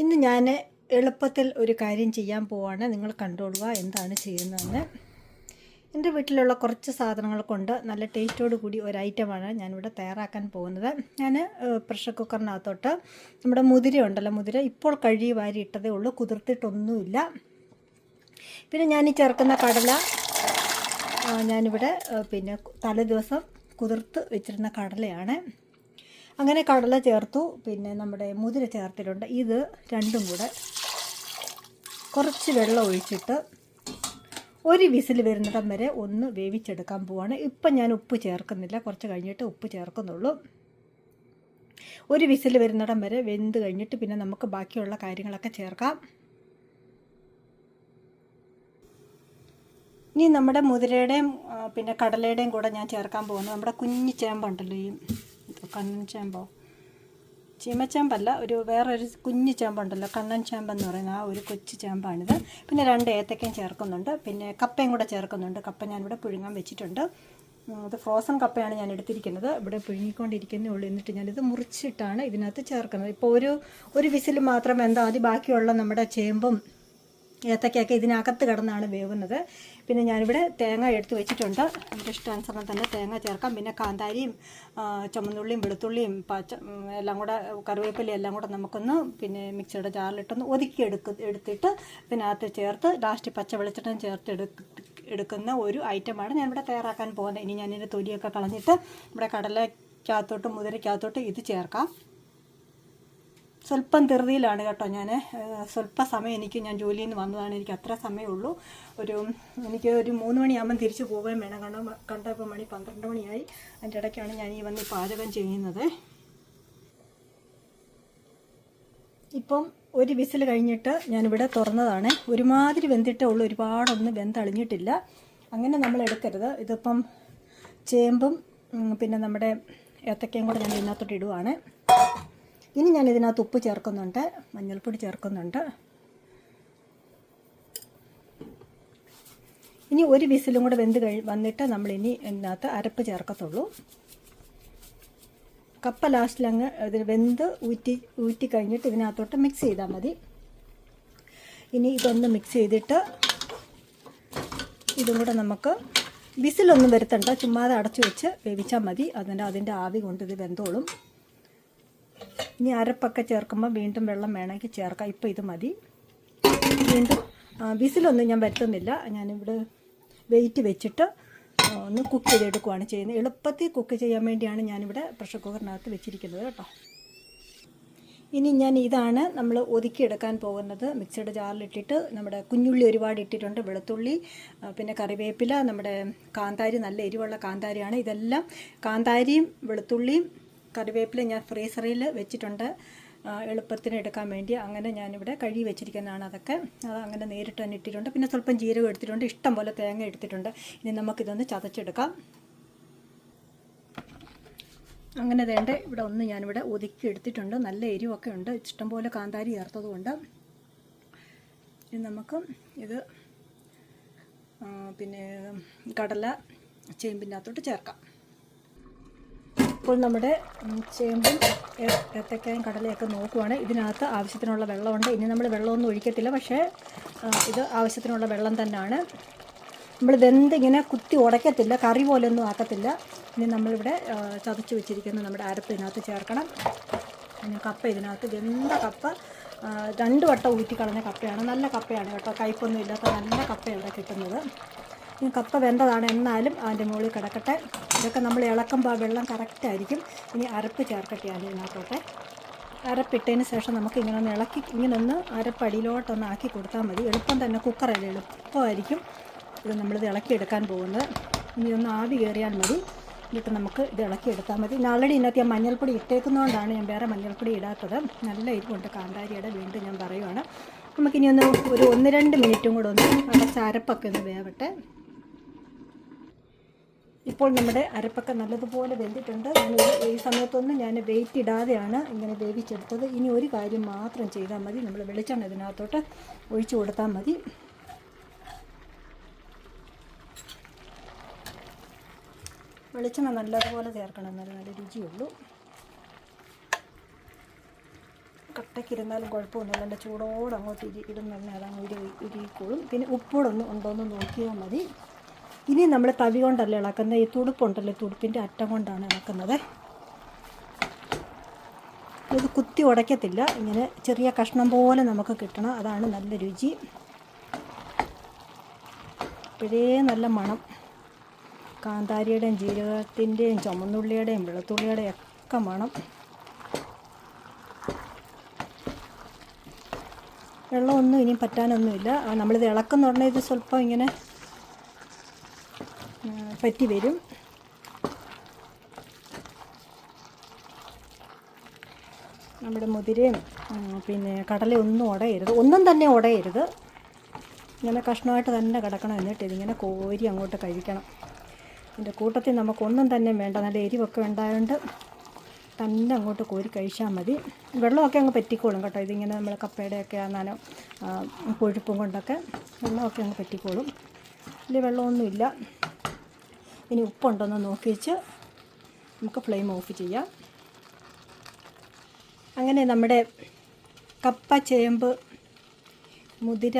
ഇന്ന് ഞാൻ എളുപ്പത്തിൽ ഒരു കാര്യം ചെയ്യാൻ പോവാണ്. നിങ്ങൾ കണ്ടോളുക എന്താണ് ചെയ്യുന്നതെന്ന്. എന്റെ വീട്ടിലുള്ള കുറച്ച് സാധനങ്ങൾ കൊണ്ട് നല്ല ടേസ്റ്റോട് കൂടി ഒരു ഐറ്റമാണ് ഞാനിവിടെ തയ്യാറാക്കാൻ പോകുന്നത്. ഞാൻ പ്രഷർ കുക്കറിനകത്തോട്ട് നമ്മുടെ മുതിര ഉണ്ടല്ലോ മുതിര ഇപ്പോൾ കഴുകി വാരി ഇട്ടതേ ഉള്ളൂ. കുതിർത്തിട്ടൊന്നുമില്ല. പിന്നെ ഞാൻ ഈ ചേർക്കുന്ന കടല ഞാനിവിടെ പിന്നെ തലേ ദിവസം കുതിർത്ത് വെച്ചിരുന്ന കടലയാണ്. അങ്ങനെ കടല ചേർത്തു പിന്നെ നമ്മുടെ മുതിര ചേർത്തിട്ടുണ്ട്. ഇത് രണ്ടും കൂടെ കുറച്ച് വെള്ളം ഒഴിച്ചിട്ട് ഒരു വിസിൽ വരുന്നിടം വരെ ഒന്ന് വേവിച്ചെടുക്കാൻ പോവാണ്. ഇപ്പം ഞാൻ ഉപ്പ് ചേർക്കുന്നില്ല. കുറച്ച് കഴിഞ്ഞിട്ട് ഉപ്പ് ചേർക്കുന്നുള്ളൂ. ഒരു വിസിൽ വരുന്നിടം വരെ വെന്ത് കഴിഞ്ഞിട്ട് പിന്നെ നമുക്ക് ബാക്കിയുള്ള കാര്യങ്ങളൊക്കെ ചേർക്കാം. ഇനി നമ്മുടെ മുതിരയുടെയും പിന്നെ കടലയുടെയും കൂടെ ഞാൻ ചേർക്കാൻ പോകുന്നത് നമ്മുടെ കുഞ്ഞു ചേമ്പുണ്ടല്ലോ ഈ കണ്ണൻ ചേമ്പോ? ചീമച്ചേമ്പല്ല ഒരു വേറൊരു കുഞ്ഞു ചേമ്പുണ്ടല്ലോ കണ്ണൻ ചേമ്പെന്ന് പറയുന്ന ആ ഒരു കൊച്ചു ചേമ്പാണിത്. പിന്നെ രണ്ട് ഏത്തക്കയും ചേർക്കുന്നുണ്ട്. പിന്നെ കപ്പയും കൂടെ ചേർക്കുന്നുണ്ട്. കപ്പ ഞാനിവിടെ പുഴുങ്ങാൻ വെച്ചിട്ടുണ്ട്. അത് ഫ്രോസൺ കപ്പയാണ് ഞാൻ എടുത്തിരിക്കുന്നത്. ഇവിടെ പുഴുങ്ങിക്കൊണ്ടിരിക്കുന്നേ ഉള്ളൂ. എന്നിട്ട് ഞാനിത് മുറിച്ചിട്ടാണ് ഇതിനകത്ത് ചേർക്കുന്നത്. ഇപ്പോൾ ഒരു ഒരു വിസിൽ മാത്രം എന്താ മതി ബാക്കിയുള്ള നമ്മുടെ ചേമ്പും ഏത്തക്കയൊക്കെ ഇതിനകത്ത് കിടന്നാണ് വേവുന്നത്. പിന്നെ ഞാനിവിടെ തേങ്ങ എടുത്ത് വെച്ചിട്ടുണ്ട്. എന്റെ ഇഷ്ടാനുസരണം തന്നെ തേങ്ങ ചേർക്കാം. പിന്നെ കാന്താരിയും ചുമന്നുള്ളിയും വെളുത്തുള്ളിയും പച്ച എല്ലാം കൂടെ കറിവേപ്പിലയും എല്ലാം കൂടെ നമുക്കൊന്ന് പിന്നെ മിക്സിയുടെ ജാറിലിട്ടൊന്ന് ഒതുക്കി എടുക്ക എടുത്തിട്ട് പിന്നെ ഇതിനകത്ത് ചേർത്ത് ലാസ്റ്റ് പച്ച വെളിച്ചെണ്ണ ചേർത്ത് എടുക്ക എടുക്കുന്ന ഒരു ഐറ്റമാണ് ഞാനിവിടെ തയ്യാറാക്കാൻ പോകുന്നത്. ഇനി ഞാനിതിന്റെ തൊലിയൊക്കെ കളഞ്ഞിട്ട് ഇവിടെ കടലക്കകത്തോട്ട് മുതിരക്കകത്തോട്ട് ഇത് ചേർക്കാം. സ്വല്പം ധൃതിയിലാണ് കേട്ടോ ഞാൻ സ്വല്പ സമയം എനിക്ക് ഞാൻ ജോലിയിൽ നിന്ന് വന്നതാണ്. എനിക്ക് അത്ര സമയമുള്ളൂ. ഒരു എനിക്ക് ഒരു മൂന്ന് മണിയാകുമ്പം തിരിച്ചു പോവുകയും വേണം. കാരണം കണ്ടപ്പോൾ മണി പന്ത്രണ്ട് മണിയായി. അതിന്റെ ഇടയ്ക്കാണ് ഞാൻ ഈ വന്ന് പാചകം ചെയ്യുന്നത്. ഇപ്പം ഒരു വിസിൽ കഴിഞ്ഞിട്ട് ഞാനിവിടെ തുറന്നതാണ്. ഒരുമാതിരി വെന്തിട്ടേ ഉള്ളൂ. ഒരുപാടൊന്നും വെന്തളിഞ്ഞിട്ടില്ല. അങ്ങനെ നമ്മൾ എടുക്കരുത്. ഇതിപ്പം ചേമ്പും പിന്നെ നമ്മുടെ ഏത്തക്കയും കൂടെ ഞാൻ ഇതിനകത്തോട്ട് ഇടുവാണ്. ഇനി ഞാൻ ഇതിനകത്ത് ഉപ്പ് ചേർക്കുന്നുണ്ട് മഞ്ഞൾപ്പൊടി ചേർക്കുന്നുണ്ട്. ഇനി ഒരു വിസിലും കൂടെ വെന്ത് കഴി വന്നിട്ട് നമ്മളിനി ഇതിനകത്ത് അരപ്പ് ചേർക്കത്തുള്ളൂ. കപ്പ ലാസ്റ്റിൽ അങ്ങ് ഇതിന് വെന്ത് ഊറ്റി ഊറ്റി കഴിഞ്ഞിട്ട് ഇതിനകത്തോട്ട് മിക്സ് ചെയ്താൽ മതി. ഇനി ഇതൊന്ന് മിക്സ് ചെയ്തിട്ട് ഇതും കൂടെ നമുക്ക് വിസിലൊന്നും വരുത്തണ്ട ചുമ്മാതെ അടച്ചു വെച്ച് വേവിച്ചാൽ മതി. അതിന്റെ അതിന്റെ ആവി കൊണ്ട് ഇത് വെന്തോളും. ഇനി അരപ്പൊക്കെ ചേർക്കുമ്പോൾ വീണ്ടും വെള്ളം വേണമെങ്കിൽ ചേർക്കാം. ഇപ്പോൾ ഇത് മതി. വീണ്ടും വിസിലൊന്നും ഞാൻ വരുത്തുന്നില്ല. ഞാനിവിടെ വെയിറ്റ് വെച്ചിട്ട് ഒന്ന് കുക്ക് ചെയ്തെടുക്കുകയാണ് ചെയ്യുന്നത്. എളുപ്പത്തിൽ കുക്ക് ചെയ്യാൻ വേണ്ടിയാണ് ഞാനിവിടെ പ്രഷർ കുക്കറിനകത്ത് വെച്ചിരിക്കുന്നത് കേട്ടോ. ഇനി ഞാൻ ഇതാണ് നമ്മൾ ഒതുക്കിയെടുക്കാൻ പോകുന്നത്. മിക്സിയുടെ ജാറിലിട്ടിട്ട് നമ്മുടെ കുഞ്ഞുള്ളി ഒരുപാട് ഇട്ടിട്ടുണ്ട്. വെളുത്തുള്ളി പിന്നെ കറിവേപ്പില നമ്മുടെ കാന്താരി നല്ല എരിവുള്ള കാന്താരിയാണ്. ഇതെല്ലാം കാന്താരിയും വെളുത്തുള്ളിയും കറിവേപ്പിലയും ഞാൻ ഫ്രീസറിൽ വെച്ചിട്ടുണ്ട്. എളുപ്പത്തിന് എടുക്കാൻ വേണ്ടി. അങ്ങനെ ഞാനിവിടെ കഴുകി വെച്ചിരിക്കുന്നതാണ് അതൊക്കെ. അത് അങ്ങനെ നേരിട്ട് തന്നെ ഇട്ടിട്ടുണ്ട്. പിന്നെ സ്വല്പം ജീരകം എടുത്തിട്ടുണ്ട്. ഇഷ്ടം പോലെ തേങ്ങ എടുത്തിട്ടുണ്ട്. ഇനി നമുക്കിതൊന്ന് ചതച്ചെടുക്കാം. അങ്ങനെ വേണ്ട ഇവിടെ ഒന്ന് ഞാനിവിടെ ഒതുക്കി എടുത്തിട്ടുണ്ട്. നല്ല എരിവൊക്കെ ഉണ്ട്. ഇഷ്ടം പോലെ കാന്താരി ചേർത്തതുകൊണ്ട്. ഇനി നമുക്ക് ഇത് പിന്നെ കടല ചേമ്പിന്റെ അകത്തോട്ട് ചേർക്കാം. ഇപ്പോൾ നമ്മുടെ ചേമ്പും ഏത്തക്കായും കടലയൊക്കെ നോക്കുവാണ്. ഇതിനകത്ത് ആവശ്യത്തിനുള്ള വെള്ളമുണ്ട്. ഇനി നമ്മൾ വെള്ളമൊന്നും ഒഴിക്കത്തില്ല. പക്ഷേ ഇത് ആവശ്യത്തിനുള്ള വെള്ളം തന്നെയാണ് നമ്മൾ വെന്ത് ഇങ്ങനെ കുത്തി ഉടയ്ക്കത്തില്ല കറി പോലൊന്നും ആക്കത്തില്ല. ഇനി നമ്മളിവിടെ ചതച്ച് വെച്ചിരിക്കുന്ന നമ്മുടെ അരപ്പ് ഇതിനകത്ത് ചേർക്കണം. പിന്നെ കപ്പ ഇതിനകത്ത് വെന്ത കപ്പ രണ്ട് വട്ടം ഊറ്റിക്കളഞ്ഞ കപ്പയാണ്. നല്ല കപ്പയാണ് കേട്ടോ. കയ്പൊന്നും ഇല്ലാത്ത നല്ല കപ്പയാണ് കിട്ടുന്നത്. കപ്പ വെന്തതാണ്. എന്നാലും അതിന്റെ മുകളിൽ കിടക്കട്ടെ. ഇതൊക്കെ നമ്മൾ ഇളക്കുമ്പോൾ ആ വെള്ളം കറക്റ്റായിരിക്കും ഇനി അരപ്പ് ചേർക്കട്ടെയാണ് ഇതിനകത്തോട്ടെ. അരപ്പിട്ടതിന് ശേഷം നമുക്ക് ഇങ്ങനെ ഒന്ന് ഇളക്കി ഇങ്ങനെ ഒന്ന് അരപ്പടിയിലോട്ടൊന്ന് ആക്കി കൊടുത്താൽ മതി. എളുപ്പം തന്നെ കുക്കറല്ലേ എളുപ്പമായിരിക്കും. ഇത് നമ്മളിത് ഇളക്കിയെടുക്കാൻ പോകുന്നത്. ഇനി ഒന്ന് ആവി കയറിയാൽ മതി. എന്നിട്ട് നമുക്ക് ഇത് ഇളക്കിയെടുത്താൽ മതി. ഇനി ആൾറെഡി ഇതിനകത്ത് ഞാൻ മഞ്ഞൾപ്പൊടി ഇട്ടേക്കുന്നതുകൊണ്ടാണ് ഞാൻ വേറെ മഞ്ഞൾപ്പൊടി ഇടാത്തത്. നല്ല ഇരിപ്പുണ്ട് കാന്താരിയുടെ വീണ്ടും ഞാൻ പറയുവാണ്. നമുക്കിനി ഒന്ന് ഒരു ഒന്ന് രണ്ട് മിനിറ്റും കൂടെ ഒന്ന് അടച്ച അരപ്പൊക്കെ ഒന്ന് വേവട്ടെ. ഇപ്പോൾ നമ്മുടെ അരപ്പൊക്കെ നല്ലതുപോലെ വെന്തിട്ടുണ്ട്. ഈ- സമയത്തൊന്നും ഞാൻ വെയിറ്റ് ഇടാതെയാണ് ഇങ്ങനെ വേവിച്ചെടുത്തത്. ഇനി ഒരു കാര്യം മാത്രം ചെയ്താൽ മതി. നമ്മൾ വെളിച്ചെണ്ണ ഇതിനകത്തോട്ട് ഒഴിച്ചു കൊടുത്താൽ മതി. വെളിച്ചെണ്ണ നല്ലതുപോലെ ചേർക്കണം എന്നാലും നല്ല രുചിയുള്ളൂ. കട്ടയ്ക്കിരുന്നാലും കുഴപ്പമൊന്നുമില്ല. എന്റെ ചൂടോടെ അങ്ങോട്ട് ഇരി ഇടുന്ന അതങ്ങ് ഉരി ഉരുകിക്കോളും പിന്നെ ഉപ്പോടൊന്ന് ഉണ്ടോ എന്ന് നോക്കിയാൽ മതി. ഇനി നമ്മൾ തവി കൊണ്ടല്ല ഇളക്കുന്നത്? ഈ തുടുപ്പുണ്ടല്ലോ തുടുപ്പിന്റെ അറ്റം കൊണ്ടാണ് ഇളക്കുന്നത്. ഇത് കുത്തി ഉടയ്ക്കത്തില്ല. ഇങ്ങനെ ചെറിയ കഷ്ണം പോലെ നമുക്ക് കിട്ടണം. അതാണ് നല്ല രുചി. ഇപ്പോഴേ നല്ല മണം. കാന്താരിയുടെയും ജീരകത്തിന്റെയും ചുമന്നുള്ളിയുടെയും വെളുത്തുള്ളിയുടെയും ഒക്കെ മണം. വെള്ളമൊന്നും ഇനിയും പറ്റാനൊന്നുമില്ല. നമ്മളിത് ഇളക്കുന്ന ഉടനെ ഇത് സ്വല്പം ഇങ്ങനെ പറ്റി വരും നമ്മുടെ മുതിരയും പിന്നെ കടലയും ഒന്നും ഉടയരുത്. ഒന്നും തന്നെ ഉടയരുത്. ഇങ്ങനെ കഷ്ണമായിട്ട് തന്നെ കിടക്കണം എന്നിട്ട് ഇതിങ്ങനെ കോരി അങ്ങോട്ട് കഴിക്കണം. ഇതിന്റെ കൂട്ടത്തിൽ നമുക്കൊന്നും തന്നെ വേണ്ട. നല്ല എരിവൊക്കെ ഉണ്ടായതുകൊണ്ട് തന്നെ അങ്ങോട്ട് കോരി കഴിച്ചാൽ മതി. വെള്ളമൊക്കെ അങ്ങ് പറ്റിക്കോളും കേട്ടോ. ഇതിങ്ങനെ നമ്മൾ കപ്പയുടെയൊക്കെ ആ നനം കൊഴുപ്പും കൊണ്ടൊക്കെ വെള്ളമൊക്കെ അങ്ങ് പറ്റിക്കോളും. വലിയ വെള്ളമൊന്നുമില്ല. ഇനി ഉപ്പുണ്ടോയെന്ന് നോക്കി വെച്ച് നമുക്ക് ഫ്ലെയിം ഓഫ് ചെയ്യാം. അങ്ങനെ നമ്മുടെ കപ്പ ചേമ്പ് മുതിര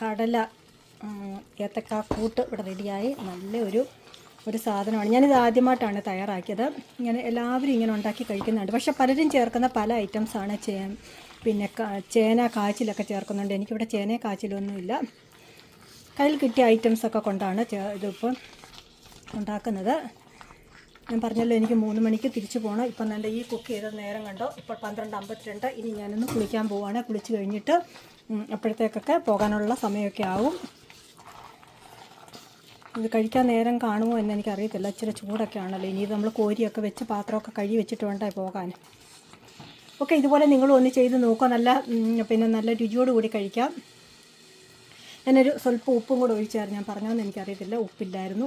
കടല ഏത്തക്ക കൂട്ട് ഇവിടെ റെഡിയായി. നല്ല ഒരു സാധനമാണ്. ഞാനിത് ആദ്യമായിട്ടാണ് തയ്യാറാക്കിയത്. ഇങ്ങനെ എല്ലാവരും ഇങ്ങനെ ഉണ്ടാക്കി കഴിക്കുന്നുണ്ട്. പക്ഷേ പലരും ചേർക്കുന്ന പല ഐറ്റംസാണ് ചേ പിന്നെ ചേന കാച്ചിലൊക്കെ ചേർക്കുന്നുണ്ട്. എനിക്കിവിടെ ചേന കാച്ചിലൊന്നുമില്ല. കയ്യിൽ കിട്ടിയ ഐറ്റംസൊക്കെ കൊണ്ടാണ് ഇതിപ്പോൾ ഉണ്ടാക്കുന്നത്. ഞാൻ പറഞ്ഞല്ലോ എനിക്ക് മൂന്ന് മണിക്ക് തിരിച്ചു പോകണം ഇപ്പം നല്ല ഈ കുക്ക് ചെയ്ത നേരം കണ്ടോ? ഇപ്പോൾ പന്ത്രണ്ട് അമ്പത്തിരണ്ട്. ഇനി ഞാനൊന്ന് കുളിക്കാൻ പോവാണ്. കുളിച്ച് കഴിഞ്ഞിട്ട് അപ്പോഴത്തേക്കൊക്കെ പോകാനുള്ള സമയമൊക്കെ ആവും. ഇത് കഴിക്കാൻ നേരം കാണുമോ എന്ന് എനിക്കറിയത്തില്ല. ഇച്ചിരി ചൂടൊക്കെ ആണല്ലോ. ഇനി ഇത് നമ്മൾ കോരിയൊക്കെ വെച്ച് പാത്രമൊക്കെ കഴുകി വെച്ചിട്ട് വേണ്ടേ പോകാൻ. ഓക്കെ ഇതുപോലെ നിങ്ങളും ഒന്ന് ചെയ്ത് നോക്കുക നല്ല പിന്നെ നല്ല രുചിയോടുകൂടി കഴിക്കാം. ഞാനൊരു സ്വല്പം ഉപ്പും കൂടെ ഒഴിച്ചായിരുന്നു. ഞാൻ പറഞ്ഞതെന്ന് എനിക്കറിയത്തില്ല. ഉപ്പില്ലായിരുന്നു.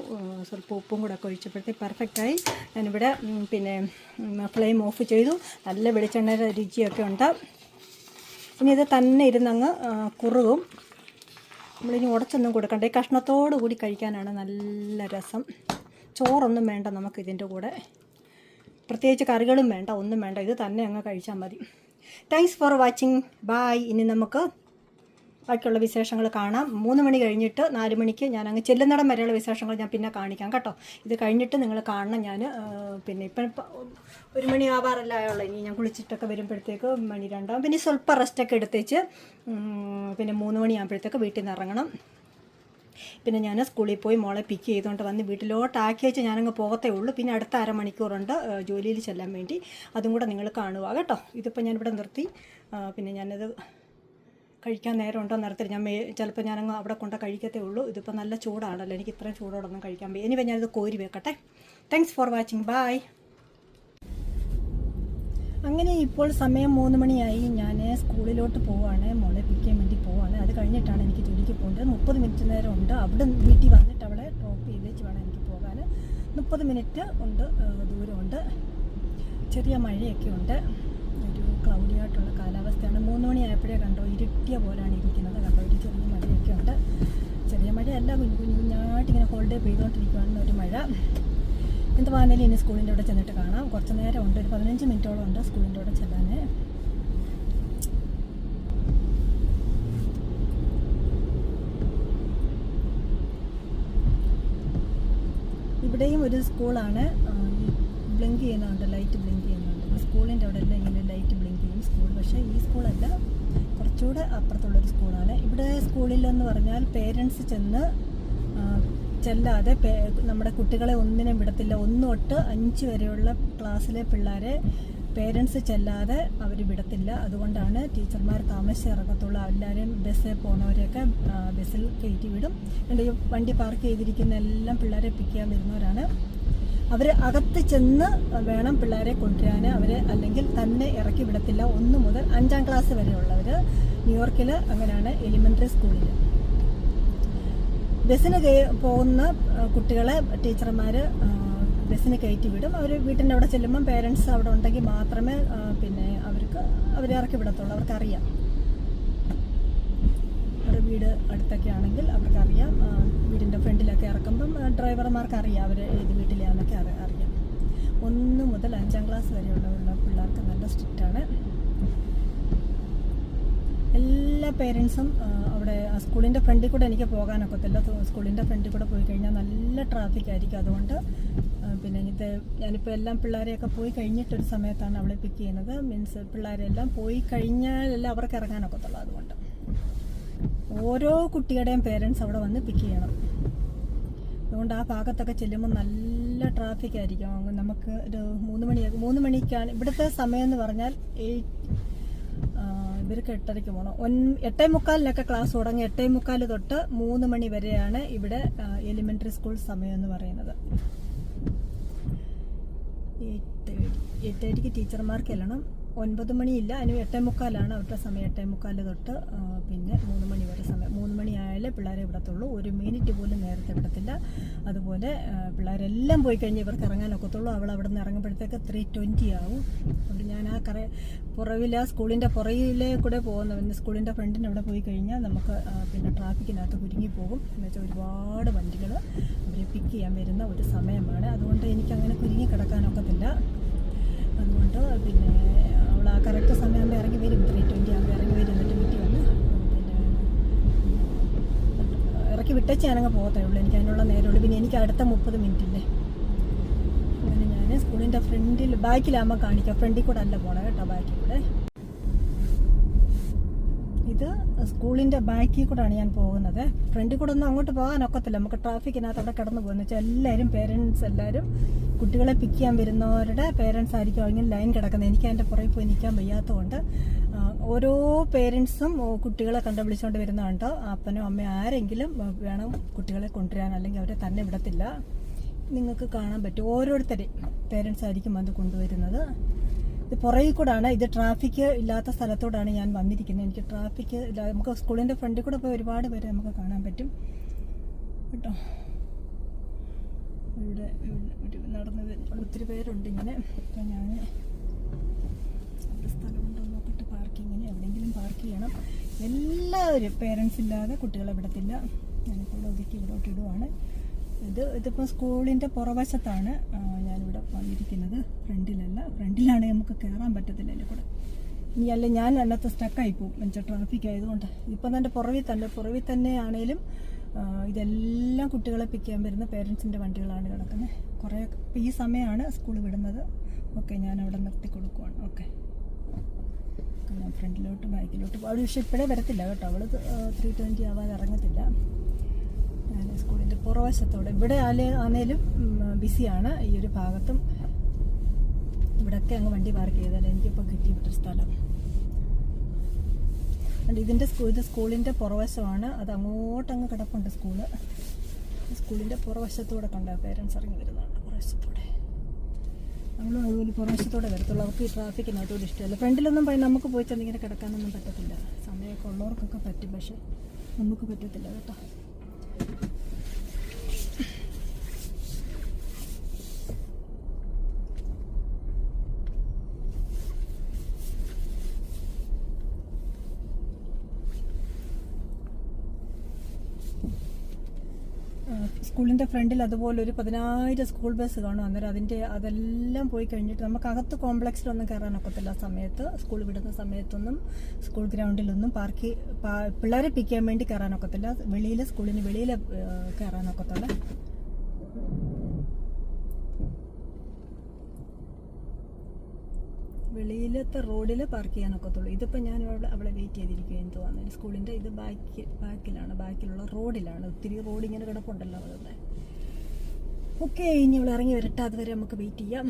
സ്വല്പം ഉപ്പും കൂടെ ഒക്കെ ഒഴിച്ചപ്പോഴത്തേക്ക് പെർഫെക്റ്റായി ഞാനിവിടെ പിന്നെ ഫ്ലെയിം ഓഫ് ചെയ്തു. നല്ല വെളിച്ചെണ്ണയുടെ രുചിയൊക്കെ ഉണ്ട്. ഇനി ഇത് തന്നെ ഇരുന്നങ്ങ് കുറുകും. നമ്മളിനി ഉടച്ചൊന്നും കൊടുക്കണ്ട. ഈ കഷ്ണത്തോടു കൂടി കഴിക്കാനാണ് നല്ല രസം. ചോറൊന്നും വേണ്ട നമുക്ക് ഇതിന്റെ കൂടെ. പ്രത്യേകിച്ച് കറികളും വേണ്ട ഒന്നും വേണ്ട. ഇത് തന്നെ അങ്ങ് കഴിച്ചാൽ മതി. താങ്ക്സ് ഫോർ വാച്ചിങ് ബായ് ഇനി നമുക്ക് ബാക്കിയുള്ള വിശേഷങ്ങൾ കാണാം. മൂന്ന് മണി കഴിഞ്ഞിട്ട് നാല് മണിക്ക് ഞാൻ അങ്ങ് ചെല്ലുന്നിടം വരെയുള്ള വിശേഷങ്ങൾ ഞാൻ പിന്നെ കാണിക്കാം കേട്ടോ. ഇത് കഴിഞ്ഞിട്ട് നിങ്ങൾ കാണണം ഞാൻ പിന്നെ ഇപ്പം ഒരു മണി ആവാറല്ലായുള്ള ഇനി ഞാൻ കുളിച്ചിട്ടൊക്കെ വരുമ്പോഴത്തേക്ക് മണി രണ്ടാവും. പിന്നെ സ്വല്പം റെസ്റ്റൊക്കെ എടുത്തേച്ച് പിന്നെ മൂന്ന് മണിയാകുമ്പോഴത്തേക്ക് വീട്ടിൽ നിന്ന് ഇറങ്ങണം. പിന്നെ ഞാൻ സ്കൂളിൽ പോയി മോളെ പിക്ക് ചെയ്തുകൊണ്ട് വന്ന് വീട്ടിലോട്ടാക്കി വെച്ച് ഞാനങ്ങ് പോകത്തേ ഉള്ളൂ. പിന്നെ അടുത്ത അരമണിക്കൂറുണ്ട് ജോലിയിൽ ചെല്ലാൻ വേണ്ടി. അതും കൂടെ നിങ്ങൾ കാണുക കേട്ടോ. ഇതിപ്പോൾ ഞാനിവിടെ നിർത്തി. പിന്നെ ഞാനത് കഴിക്കാൻ നേരം ഉണ്ടോ നേരത്തിൽ ഞാൻ മേ ചിലപ്പോൾ ഞാനങ്ങ് അവിടെ കൊണ്ട് കഴിക്കത്തേ ഉള്ളൂ. ഇതിപ്പോൾ നല്ല ചൂടാണല്ലോ. എനിക്ക് ഇത്രയും ചൂടോടൊന്നും കഴിക്കാൻ പറ്റും ഇനി ഞാനിത് കോരി വെക്കട്ടെ. താങ്ക്സ് ഫോർ വാച്ചിങ് ബായ് അങ്ങനെ ഇപ്പോൾ സമയം മൂന്ന് മണിയായി. ഞാൻ സ്കൂളിലോട്ട് പോവാണ്. മോളെ പിക്ക് ചെയ്യാൻ വേണ്ടി പോവാണ്. അത് കഴിഞ്ഞിട്ടാണ് എനിക്ക് ജോലിക്ക് പോകേണ്ടത്. മുപ്പത് മിനിറ്റ് നേരം ഉണ്ട് അവിടെ വീട്ടിൽ വന്നിട്ട് അവളെ ഡ്രോപ്പ് ചെയ്തേച്ച് വേണം എനിക്ക് പോകാൻ മുപ്പത് മിനിറ്റ് ഉണ്ട് ദൂരമുണ്ട്. ചെറിയ മഴയൊക്കെ ഉണ്ട്. ക്ലൗഡി ആയിട്ടുള്ള കാലാവസ്ഥയാണ്. മൂന്ന് മണിയായപ്പോഴേ കണ്ടോ ഇരുട്ടിയ പോലാണ് ഇരിക്കുന്നത്. കണ്ടോ ഒരു ചെറിയ മഴയൊക്കെ ഉണ്ട്. ചെറിയ മഴയല്ല കുഞ്ഞു കുഞ്ഞു കുഞ്ഞായിട്ട് ഇങ്ങനെ ഹോൾഡേ പെയ്തുകൊണ്ടിരിക്കുകയാണ് ഒരു മഴ. എന്ത് എന്തുവാണേലും ഇനി സ്കൂളിന്റെ അവിടെ ചെന്നിട്ട് കാണാം. കുറച്ച് നേരം ഉണ്ട് ഒരു പതിനഞ്ച് മിനിറ്റോളം ഉണ്ട് സ്കൂളിന്റെ അവിടെ ചെല്ലാൻ ഇവിടെയും ഒരു സ്കൂളാണ്. ബ്ലിങ്ക് ചെയ്യുന്നുണ്ട് ലൈറ്റ് ബ്ലിങ്ക് ചെയ്യുന്നുണ്ട്. സ്കൂളിന്റെ അവിടെ എല്ലാം ഇങ്ങനെ പക്ഷേ ഈ സ്കൂളല്ല. കുറച്ചുകൂടെ അപ്പുറത്തുള്ളൊരു സ്കൂളാണ്. ഇവിടെ സ്കൂളിലെന്ന് പറഞ്ഞാൽ പേരൻസ് ചെന്ന് ചെല്ലാതെ നമ്മുടെ കുട്ടികളെ ഒന്നിനും വിടത്തില്ല. ഒന്ന് തൊട്ട് അഞ്ച് വരെയുള്ള ക്ലാസ്സിലെ പിള്ളേരെ പേരൻസ് ചെല്ലാതെ അവർ വിടത്തില്ല. അതുകൊണ്ടാണ് ടീച്ചർമാർ താമസിച്ച് ഇറങ്ങത്തുള്ളൂ എല്ലാവരെയും ബസ്സിൽ പോണവരെയൊക്കെ ബസ്സിൽ കയറ്റി വിടും. എന്റെ വണ്ടി പാർക്ക് ചെയ്തിരിക്കുന്ന എല്ലാം പിള്ളേരെ പിക്ക് ചെയ്യാൻ വരുന്നവരാണ്. അവർ അകത്ത് ചെന്ന് വേണം പിള്ളേരെ കൊണ്ടുവരാൻ അവർ അല്ലെങ്കിൽ തന്നെ ഇറക്കി വിടത്തില്ല. ഒന്ന് മുതൽ അഞ്ചാം ക്ലാസ് വരെയുള്ളവർ ന്യൂയോർക്കിൽ അങ്ങനെയാണ് എലിമെന്ററി സ്കൂളിൽ ബസ്സിന് പോകുന്ന കുട്ടികളെ ടീച്ചർമാർ ബസ്സിന് കയറ്റി വിടും. അവർ വീട്ടിന്റെ അവിടെ ചെല്ലുമ്പം പേരൻസ് അവിടെ ഉണ്ടെങ്കിൽ മാത്രമേ പിന്നെ അവർക്ക് അവരെ ഇറക്കി വിടത്തുള്ളൂ. അവർക്കറിയാം. അവരുടെ വീട് അടുത്തൊക്കെ ആണെങ്കിൽ അവർക്കറിയാം. വീടിന്റെ ഫ്രണ്ടിലൊക്കെ ഇറക്കുമ്പം ഡ്രൈവർമാർക്കറിയാം അവർ ഏത് ഒന്ന് മുതൽ അഞ്ചാം ക്ലാസ് വരെയുള്ള പിള്ളേർക്ക് നല്ല സ്ട്രിക്റ്റാണ് എല്ലാ പേരൻസും അവിടെ സ്കൂളിന്റെ ഫ്രണ്ടിൽ കൂടെ എനിക്ക് പോകാനൊക്കത്തില്ല സ്കൂളിന്റെ ഫ്രണ്ടിൽ കൂടെ പോയി കഴിഞ്ഞാൽ നല്ല ട്രാഫിക് ആയിരിക്കും അതുകൊണ്ട് പിന്നെ ഇത് ഞാനിപ്പോൾ എല്ലാം പിള്ളേരെയൊക്കെ പോയി കഴിഞ്ഞിട്ടൊരു സമയത്താണ് അവളെ പിക്ക് ചെയ്യുന്നത്. മീൻസ് പിള്ളേരെല്ലാം പോയി കഴിഞ്ഞാലെല്ലാം അവർക്ക് ഇറങ്ങാനൊക്കത്തുള്ളൂ അതുകൊണ്ട്. ഓരോ കുട്ടിയുടെയും പേരൻസ് അവിടെ വന്ന് പിക്ക് ചെയ്യണം. അതുകൊണ്ട് ആ ഭാഗത്തൊക്കെ ചെല്ലുമ്പോൾ നല്ല ട്രാഫിക് ആയിരിക്കും. നമുക്ക് ഒരു മൂന്ന് മണി മൂന്ന് മണിക്കാണ്. ഇവിടുത്തെ സമയം എന്ന് പറഞ്ഞാൽ ഇവർക്ക് എട്ടരയ്ക്ക് പോകണം ഒൻ എട്ടേ മുക്കാലിനൊക്കെ ക്ലാസ് തുടങ്ങി എട്ടേ മുക്കാൽ തൊട്ട് മൂന്ന് മണി വരെയാണ് ഇവിടെ എലിമെന്ററി സ്കൂൾ സമയം എന്ന് പറയുന്നത്. എട്ടരയ്ക്ക് ടീച്ചർമാർക്ക് എല്ലണം. ഒൻപത് മണിയില്ല അതിന് എട്ടേ മുക്കാലാണ് അവരുടെ സമയം. എട്ടേ മുക്കാൽ തൊട്ട് പിന്നെ മൂന്ന് മണി പിള്ളേരെ വിടത്തുള്ളൂ. ഒരു മിനിറ്റ് പോലും നേരത്തെ വിടത്തില്ല. അതുപോലെ പിള്ളേരെല്ലാം പോയി കഴിഞ്ഞ് ഇവർക്ക് ഇറങ്ങാനൊക്കത്തുള്ളൂ അവൾ അവിടെ നിന്ന് ഇറങ്ങുമ്പോഴത്തേക്ക് ത്രീ ട്വന്റി ആവും. അതുകൊണ്ട് ഞാൻ ആ കറ പുറവിൽ ആ സ്കൂളിന്റെ പുറയിലെ കൂടെ പോകുന്ന പിന്നെ സ്കൂളിന്റെ ഫ്രണ്ടിന് അവിടെ പോയി കഴിഞ്ഞാൽ നമുക്ക് പിന്നെ ട്രാഫിക്കിനകത്ത് കുരുങ്ങി പോകും. എന്ന് വെച്ചാൽ ഒരുപാട് വണ്ടികൾ അവരെ പിക്ക് ചെയ്യാൻ വരുന്ന ഒരു സമയമാണ്. അതുകൊണ്ട് എനിക്കങ്ങനെ കുരുങ്ങി കിടക്കാനൊക്കത്തില്ല അതുകൊണ്ട് പിന്നെ അവൾ ആ കറക്റ്റ് സമയമാകുമ്പോൾ ഇറങ്ങി വരും. ത്രീ ഇറക്കി ഞാനങ്ങ് പോകത്തേ ഉള്ളൂ. എനിക്ക് അതിനുള്ള നേരമുള്ളൂ. പിന്നെ എനിക്ക് അടുത്ത മുപ്പത് മിനിറ്റ് ഇല്ലേ അങ്ങനെ ഞാൻ സ്കൂളിന്റെ ഫ്രണ്ടിൽ ബാക്കിലാകുമ്പോൾ കാണിക്കാം. ഫ്രണ്ടിൽ കൂടെ അല്ല പോണേ കേട്ടോ ബാക്കിൽ കൂടെ. ഇത് സ്കൂളിന്റെ ബാക്കിൽ കൂടെയാണ് ഞാൻ പോകുന്നത്. ഫ്രണ്ടിൽ കൂടെ ഒന്നും അങ്ങോട്ട് പോകാനൊക്കത്തില്ല. നമുക്ക് ട്രാഫിക്കിനകത്ത് അവിടെ കിടന്നു പോകുന്നത് വെച്ചാൽ എല്ലാവരും പേരൻസ് എല്ലാവരും കുട്ടികളെ പിക്ക് ചെയ്യാൻ വരുന്നവരുടെ പേരൻസ് ആയിരിക്കും അങ്ങനെ ലൈൻ കിടക്കുന്നത്. എനിക്ക് അതിന്റെ പുറകിൽ പോയി നിൽക്കാൻ വയ്യാത്തതുകൊണ്ട് ഓരോ പേരൻസും കുട്ടികളെ കണ്ടുപിടിച്ചുകൊണ്ട് വരുന്നുണ്ട് അപ്പനും അമ്മയും ആരെങ്കിലും വേണം കുട്ടികളെ കൊണ്ടുവരാൻ അല്ലെങ്കിൽ അവരെ തന്നെ വിടത്തില്ല. നിങ്ങൾക്ക് കാണാൻ പറ്റും. ഓരോരുത്തരെയും പേരൻസ് ആയിരിക്കും വന്ന് കൊണ്ടുവരുന്നത്. ഇത് പുറകിൽ കൂടാണ് ഇത് ട്രാഫിക് ഇല്ലാത്ത സ്ഥലത്തോടാണ് ഞാൻ വന്നിരിക്കുന്നത്. എനിക്ക് ട്രാഫിക് ഇല്ല. നമുക്ക് സ്കൂളിന്റെ ഫ്രണ്ടിൽ കൂടെ പോയി ഒരുപാട് പേരെ നമുക്ക് കാണാൻ പറ്റും. കേട്ടോ? ഇവിടെ നടന്നത് ഒത്തിരി പേരുണ്ട് ഇങ്ങനെ അപ്പം ഞാൻ അവിടെ സ്ഥലമുണ്ടോ എന്ന് നോക്കിയിട്ട് പാർക്കിങ്ങിന് എവിടെയെങ്കിലും പാർക്ക് ചെയ്യണം. എല്ലാവരും പേരൻസ് ഇല്ലാതെ കുട്ടികളെ വിടത്തില്ല ഞാനിപ്പോൾ ഒതുക്കി ഇവിടോട്ട് ഇടുവാണ്. ഇത് ഇതിപ്പോൾ സ്കൂളിന്റെ പുറവശത്താണ് ഞാനിവിടെ വന്നിരിക്കുന്നത്. ഫ്രണ്ടിലല്ല. ഫ്രണ്ടിലാണ് നമുക്ക് കയറാൻ പറ്റത്തില്ല എന്റെ കൂടെ. ഇനി അല്ല ഞാൻ അതിനകത്ത് സ്റ്റക്കായി പോകും. എന്നുവെച്ചാൽ ട്രാഫിക് ആയതുകൊണ്ട്. ഇപ്പം എന്റെ പുറവിൽ തന്നെ പുറവിൽ തന്നെ ആണേലും ഇതെല്ലാം കുട്ടികളെ പിക്ക് ചെയ്യാൻ വരുന്ന പേരൻസിന്റെ വണ്ടികളാണ് കിടക്കുന്നത്. കുറേ ഈ സമയമാണ് സ്കൂൾ വിടുന്നത്. ഓക്കെ ഞാൻ അവിടെ നിർത്തി കൊടുക്കുവാണ്. ഓക്കെ. ഫ്രണ്ടിലോട്ട് ബാക്കിലോട്ട് അവൾ പക്ഷേ ഇപ്പോഴേ വരത്തില്ല കേട്ടോ. അവൾ ത്രീ ട്വന്റി ആവാതെ ഇറങ്ങത്തില്ല. സ്കൂളിന്റെ പുറവശത്തോടെ ഇവിടെ ആലേ ആണേലും ബിസിയാണ് ഈ ഒരു ഭാഗത്തും ഇവിടെയൊക്കെ അങ്ങ് വണ്ടി പാർക്ക് ചെയ്താൽ എനിക്കിപ്പോൾ കിട്ടി വിട്ടൊരു സ്ഥലം. ഇതിന്റെ സ്കൂൾ ഇത് സ്കൂളിന്റെ പുറവശമാണ്. അത് അങ്ങോട്ടങ്ങ് കിടപ്പുണ്ട് സ്കൂൾ. സ്കൂളിന്റെ പുറവശത്തൂടെ കണ്ട? പേരൻസ് ഇറങ്ങി വരുന്നുണ്ട് പുറവശത്തൂടെ. നമ്മളും അതുപോലെ പുറവശത്തോടെ വരത്തുള്ളൂ. അവർക്ക് ഈ അതുകൊണ്ട് ഇഷ്ടമല്ല. ഫ്രണ്ടിലൊന്നും പോയി നമുക്ക് പോയി ചെന്നിങ്ങനെ കിടക്കാനൊന്നും പറ്റത്തില്ല. സമയമൊക്കെ ഉള്ളവർക്കൊക്കെ പറ്റും. പക്ഷേ നമുക്ക് പറ്റത്തില്ല കേട്ടോ. സ്കൂളിന്റെ ഫ്രണ്ടിൽ അതുപോലെ ഒരു പതിനായിരം സ്കൂൾ ബസ് കാണും അന്നേരം അതിന്റെ അതെല്ലാം പോയി കഴിഞ്ഞിട്ട് നമുക്ക് അകത്ത് കോംപ്ലക്സിലൊന്നും കയറാനൊക്കത്തില്ല സമയത്ത് സ്കൂൾ വിടുന്ന സമയത്തൊന്നും സ്കൂൾ ഗ്രൗണ്ടിലൊന്നും പാർക്ക് പിള്ളേരെ പിക്ക് ചെയ്യാൻ വേണ്ടി കയറാനൊക്കത്തില്ല വെളിയിൽ സ്കൂളിന് വെളിയിൽ കയറാനൊക്കത്തുള്ള വെളിയിലത്തെ റോഡിൽ പാർക്ക് ചെയ്യാനൊക്കത്തുള്ളൂ ഇതിപ്പോൾ ഞാൻ അവളെ അവളെ വെയിറ്റ് ചെയ്തിരിക്കുകയെന്ന് തോന്നുന്നു സ്കൂളിന്റെ ഇത് ബാക്കി ബാക്കിലാണ് ബാക്കിലുള്ള റോഡിലാണ്. ഒത്തിരി റോഡ് ഇങ്ങനെ കിടപ്പുണ്ടല്ലോ അവിടെ ഓക്കെ ഇനി അവൾ ഇറങ്ങി വരട്ടെ. അതുവരെ നമുക്ക് വെയിറ്റ് ചെയ്യാം.